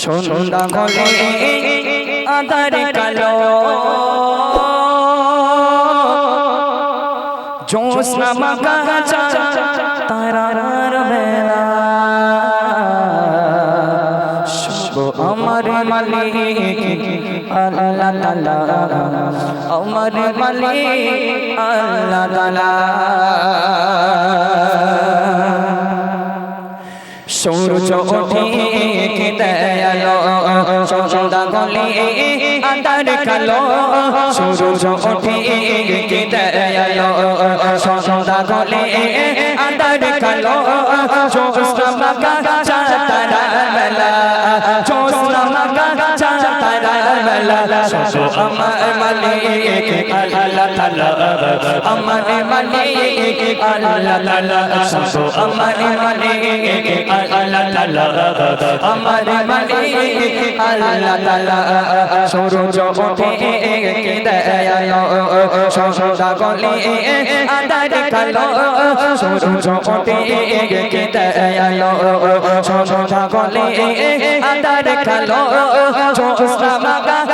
সন্ধ্যা গলে আধার কালো জোসনা মাগা তারার বেলা শুভ আমার মালিক, আল্লাহ তাআলা আমার মালিক, আল্লাহ তাআলা সূর্য ওঠে দয়ালো সন্ধ্যা গলে আন্ধার কালো সূর্য ওঠে দয়ালো সন্ধ্যা গলে আন্ধার কালো জোসনা মাগা সো আমার মালিক আল্লাহ তাআলা আমার মালিক আল্লাহ তাআলা সো আমার মালিক আল্লাহ তাআলা আমার মালিক আল্লাহ তাআলা সূরজ ওঠে দয়ালো সদা গলে আন্ধার কালো সূরজ ওঠে দয়ালো সদা গলে আন্ধার কালো জোসনা মাগা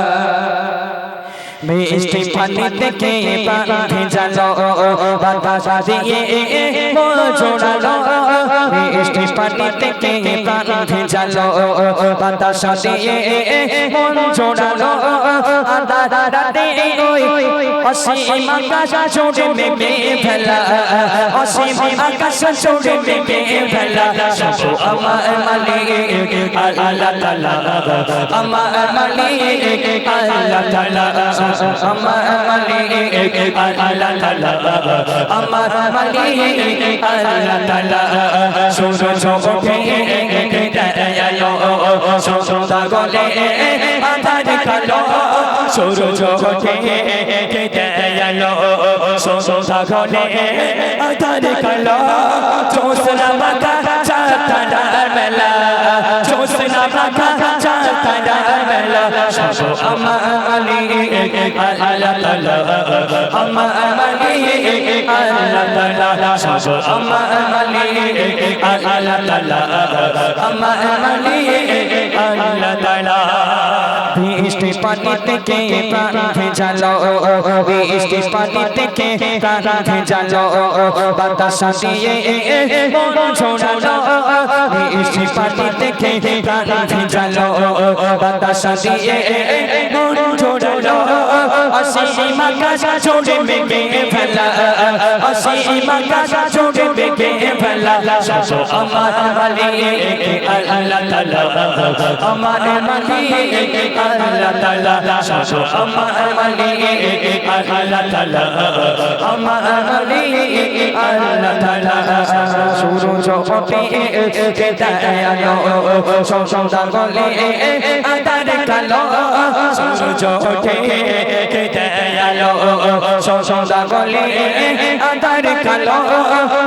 মিষ্টি পানি থেকে ভেজালো? বাতাস দিয়ে জোড়ালো মিষ্টি পানি থেকে পাখি বাতাস দিয়ে জোড়ালো আদা রাতে ওই অসীম আকাশ জোড়ে মেঘে ফেলা। অসীম আকাশ জোড়ে মেঘে ফেলা সব আমার মালিক আল্লাহ তাআলা আমার মালিক আল্লাহ তাআলা আমার মালিক আল্লাহ তাআলা আমার মালিক আল্লাহ তাআলা ওঠে দয়ালো সন্ধ্যা গলে আধার কালো সূরজ ওঠে দয়ালো সন্ধ্যা গলে আধার কালো জোসনা মাথা চাতারা মেলা জোসনা মাথা চাতারা মেলা। সব আমার মালিক আল্লাহ তাআলা আমার মালিক আল্লাহ তাআলা সব আমার মালিক আল্লাহ তাআলা আমার মালিক আল্লাহ বৃষ্টি পানি থেকে প্রাণ ভেজালো বৃষ্টি পানি থেকে প্রাণ ভেজালো বাতাস দিয়ে মন ছোড়ালো বৃষ্টি পানি থেকে প্রাণ ভেজালো বাতাস দিয়ে মন ছোড়ালো অসীম আকাশ ছোড়ে মেঘে ফেলা অসীম আকাশ ছোড়ে মেঘে ফেলা সব আমার মালিক আল্লাহ তাআলা। আমার মালিক আল্লাহ তাআলা। সব আমার মালিক আল্লাহ তাআলা। আমার মালিক আল্লাহ তাআলা। সূরজ ওঠে কে দয়ালো সন্ধ্যা গলে আধার কালো সূরজ ওঠে কে দয়ালো সন্ধ্যা গলে আধার কালো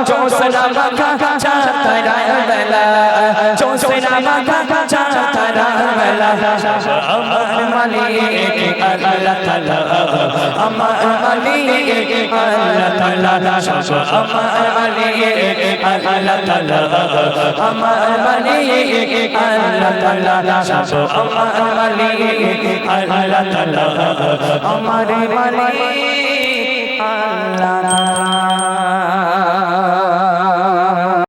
জোসনা মাখা চাতারা আমার মালিক আল্লাহ তাআলা আমার মালিক আল্লাহ তাআলা আমার মালিক আল্লাহ তাআলা আমার মালিক আল্লাহ তাআলা আমার মালিক আল্লাহ তাআলা আমার মালিক